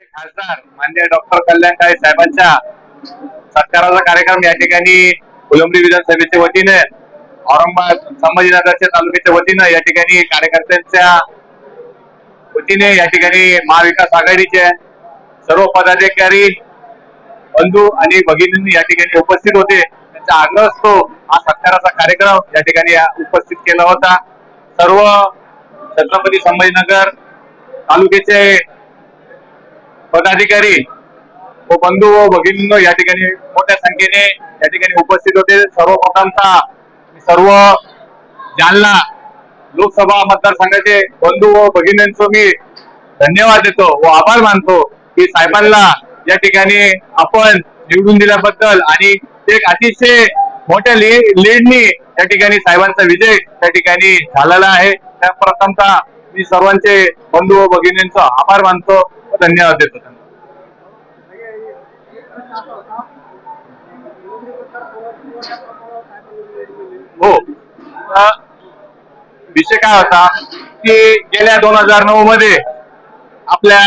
खासदार मान्य डॉक्टर कल्याण काळे साहेबांच्या सत्काराचा कार्यक्रम या ठिकाणी फुलंबरी विधानसभेच्या वतीने औरंगाबाद संभाजीनगरच्या तालुक्याच्या वतीनं या ठिकाणी कार्यकर्त्यांच्या वतीने या ठिकाणी महाविकास आघाडीचे सर्व पदाधिकारी बंधू आणि भगिनींनी या ठिकाणी उपस्थित होते. त्यांचा आग्रह असतो हा सत्काराचा कार्यक्रम या ठिकाणी उपस्थित केला होता. सर्व छत्रपती संभाजीनगर तालुक्याचे पदाधिकारी व बंधू व भगिनींनो या ठिकाणी मोठ्या संख्येने या ठिकाणी उपस्थित होते. सर्व मतांचा सर्व जालना लोकसभा मतदारसंघाचे बंधू व भगिनींचं मी धन्यवाद देतो व आभार मानतो की साहेबांना या ठिकाणी आपण निवडून दिल्याबद्दल आणि एक अतिशय मोठ्या लीडनी त्या ठिकाणी साहेबांचा विजय त्या ठिकाणी झालेला आहे. त्या प्रथमता मी सर्वांचे बंधू व भगिनींचा आभार मानतो. धन्यवाद देतो. त्यांना हो विषय काय होता की गेल्या दोन हजार नऊ मध्ये आपल्या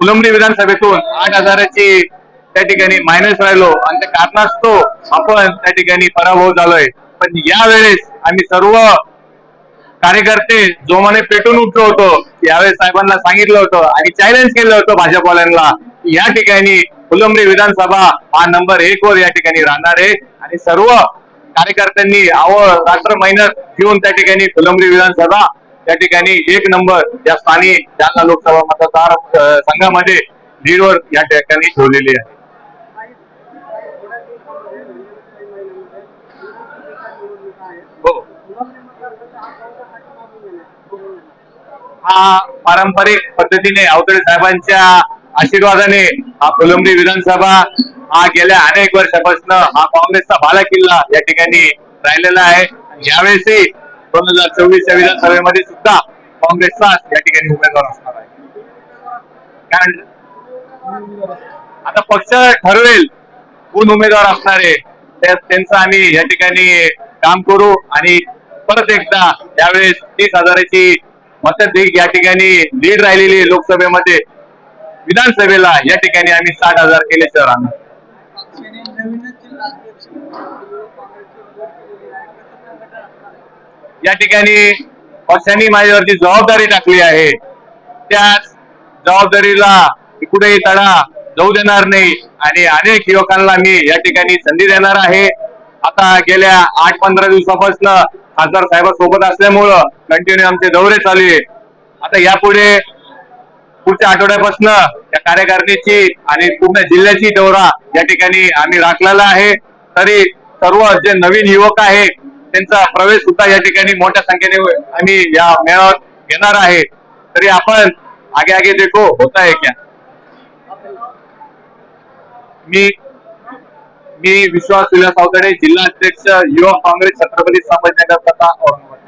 फुलंबरी विधानसभेतून आठ हजाराची त्या ठिकाणी मायनस राहिलो आणि त्या कारणास्तव आपण त्या ठिकाणी पराभव झालोय. पण यावेळेस आम्ही सर्व कार्यकर्ते जोमाने पेटून उठलो होतो यावेळेस साहेबांना सांगितलं होतं आणि चॅलेंज केलं होतं भाजपवाल्यांना या ठिकाणी फुलंब्री विधानसभा हा नंबर एक वर या ठिकाणी राहणार आहे. आणि सर्व कार्यकर्त्यांनी आव रात्र मेहनत घेऊन त्या ठिकाणी फुलंब्री विधानसभा त्या ठिकाणी एक नंबर या स्थानी जालना लोकसभा मतदार अं, संघामध्ये लीडवर या ठिकाणी ठेवलेली आहे. हा पारंपरिक पद्धतीने अवतडे साहेबांच्या आशीर्वादाने हा कोलंबी विधानसभा हा गेल्या अनेक वर्षापासून हा काँग्रेसचा बाला किल्ला या ठिकाणी राहिलेला आहे. यावेळेसही दोन हजार चोवीसच्या विधानसभेमध्ये सुद्धा काँग्रेसचा या ठिकाणी उमेदवार असणार आहे. कारण आता पक्ष ठरवेल कोण उमेदवार असणार आहे. त्यांचं आम्ही या ठिकाणी काम करू आणि परत एकदा यावेळेस तीस हजाराची मतं या ठिकाणी लीड राहिलेली लोकसभेमध्ये. विधानसभेला या ठिकाणी आम्ही साठ हजार केले सर. या ठिकाणी पक्षांनी माझ्यावरती जबाबदारी टाकली आहे. त्या जबाबदारीला कुठेही तडा जाऊ देणार नाही आणि अनेक युवकांना मी या ठिकाणी संधी देणार आहे. आता गेल्या आठ पंधरा दिवसापासून खासदार साहेबांसोबत असल्यामुळं कंटिन्यू आमचे दौरे चालू आहे आता यापुढे पुढच्या आठवड्यापासून त्या कार्यकारिणीची आणि पूर्ण जिल्ह्याची दौरा या ठिकाणी आम्ही राखलेला आहे. तरी सर्व जे नवीन युवक आहेत त्यांचा प्रवेश सुद्धा या ठिकाणी मोठ्या संख्येने आम्ही या मेळाव्यात घेणार आहे. तरी आपण आगे आगे देखो होता है क्या? मी मी विश्वास विलास अवतडे जिल्हा अध्यक्ष युवक काँग्रेस छत्रपती संभाजीनगर कथा औरंगाबाद.